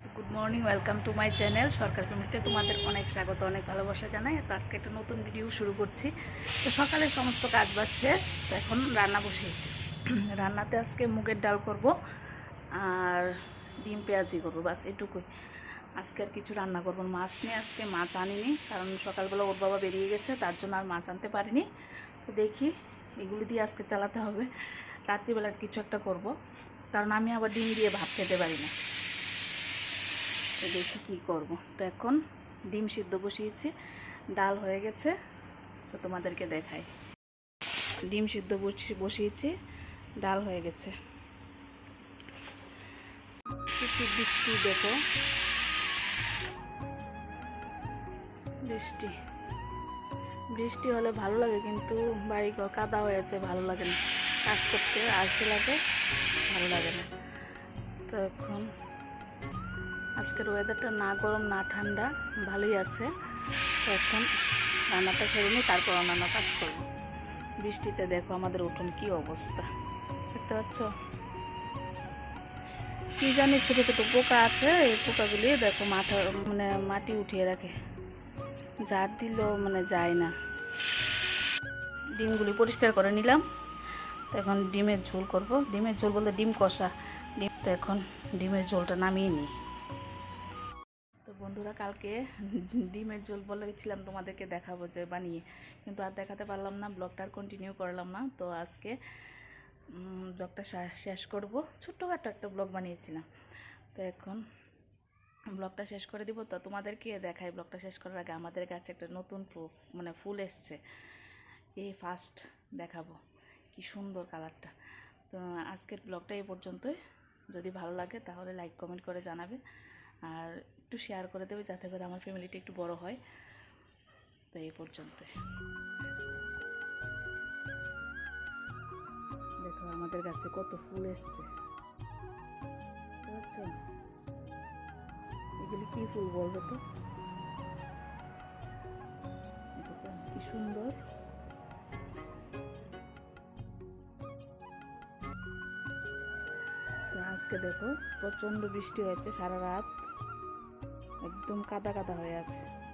Good morning welcome to my channel Sarkar ফ্যামিলিতে তোমাদের অনেক স্বাগত, অনেক ভালোবাসা জানাই। তো আজকে একটা নতুন ভিডিও শুরু করছি। তো সকালে সমস্ত কাজ বাজ শেষ, তো এখন রান্না বসিয়েছি। রান্নাতে আজকে মুগের ডাল করব আর ডিম পেঁয়াজি করব, বাস এটুকুই। আজকে আর কিছু রান্না করব। মাছ নিয়ে আজকে মাছ আনিনি, কারণ সকালবেলা ওর বাবা বেরিয়ে গেছে, তার জন্য আর মাছ আনতে পারিনি। তো দেখি এগুলি দিয়ে আজকে চালাতে হবে। রাত্রিবেলার কিছু একটা করব, কারণ আমি আবার ডিম দিয়ে ভাত খেতে পারি না। তো দেখি কী করব। তো এখন ডিম সিদ্ধ বসিয়েছি, ডাল হয়ে গেছে, তো তোমাদেরকে দেখাই। ডিম সিদ্ধ বসি- বসিয়েছি, ডাল হয়ে গেছে। বৃষ্টি, দেখো। বৃষ্টি। বৃষ্টি হলে ভালো লাগে, কিন্তু বাড়ি কাদা হয়েছে ভালো লাগে না। কাজ করতে আসতে লাগে, ভালো লাগে না। তো এখন আজকের ওয়েদারটা না গরম, না ঠান্ডা, ভালোই আছে। এখন রান্নাটা সেরে নিই তারপর অন্যান্য কাজ করব। বৃষ্টিতে দেখো আমাদের উঠোন কি অবস্থা। দেখতে পাচ্ছ? কি জানি ছোটো ছোটো পোকা আছে, এই পোকাগুলি দেখো মাথা মানে মাটি উঠিয়ে রাখে। ঝাড় দিলেও মানে যায় না। ডিমগুলি পরিষ্কার করে নিলাম। তো এখন ডিমের ঝোল করব। ডিমের ঝোল বলতে ডিম কষা। ডিম তো এখন ডিমের ঝোলটা নামিয়ে নিই। বন্ধুরা, কালকে ডিমের ঝোল বলেছিলাম তোমাদেরকে দেখাবো যে বানিয়ে, কিন্তু আর দেখাতে পারলাম না, ব্লগটা আর কন্টিনিউ করলাম না। তো আজকে ব্লগটা শেষ করব। ছোট্টখাটো একটা ব্লগ বানিয়েছিলাম। তো এখন ব্লগটা শেষ করে দিব। তো তোমাদেরকে দেখাই, ব্লগটা শেষ করার আগে আমাদের কাছে একটা নতুন মানে ফুল এসছে। এই ফার্স্ট দেখাবো, কি সুন্দর কালারটা। তো আজকের ব্লগটা এই পর্যন্তই। যদি ভালো লাগে তাহলে লাইক কমেন্ট করে জানাবে। আর একটু শেয়ার করে দেবে যাতে করে আমার ফ্যামিলিটা একটু বড় হয়। তো এই পর্যন্ত দেখো আমাদের কাছে কত ফুল এসছে। এগুলি কি ফুল বলব তো কি সুন্দর। আজকে দেখো প্রচণ্ড বৃষ্টি হয়েছে সারা রাত। একদম কাদা কাদা হয়ে আছে।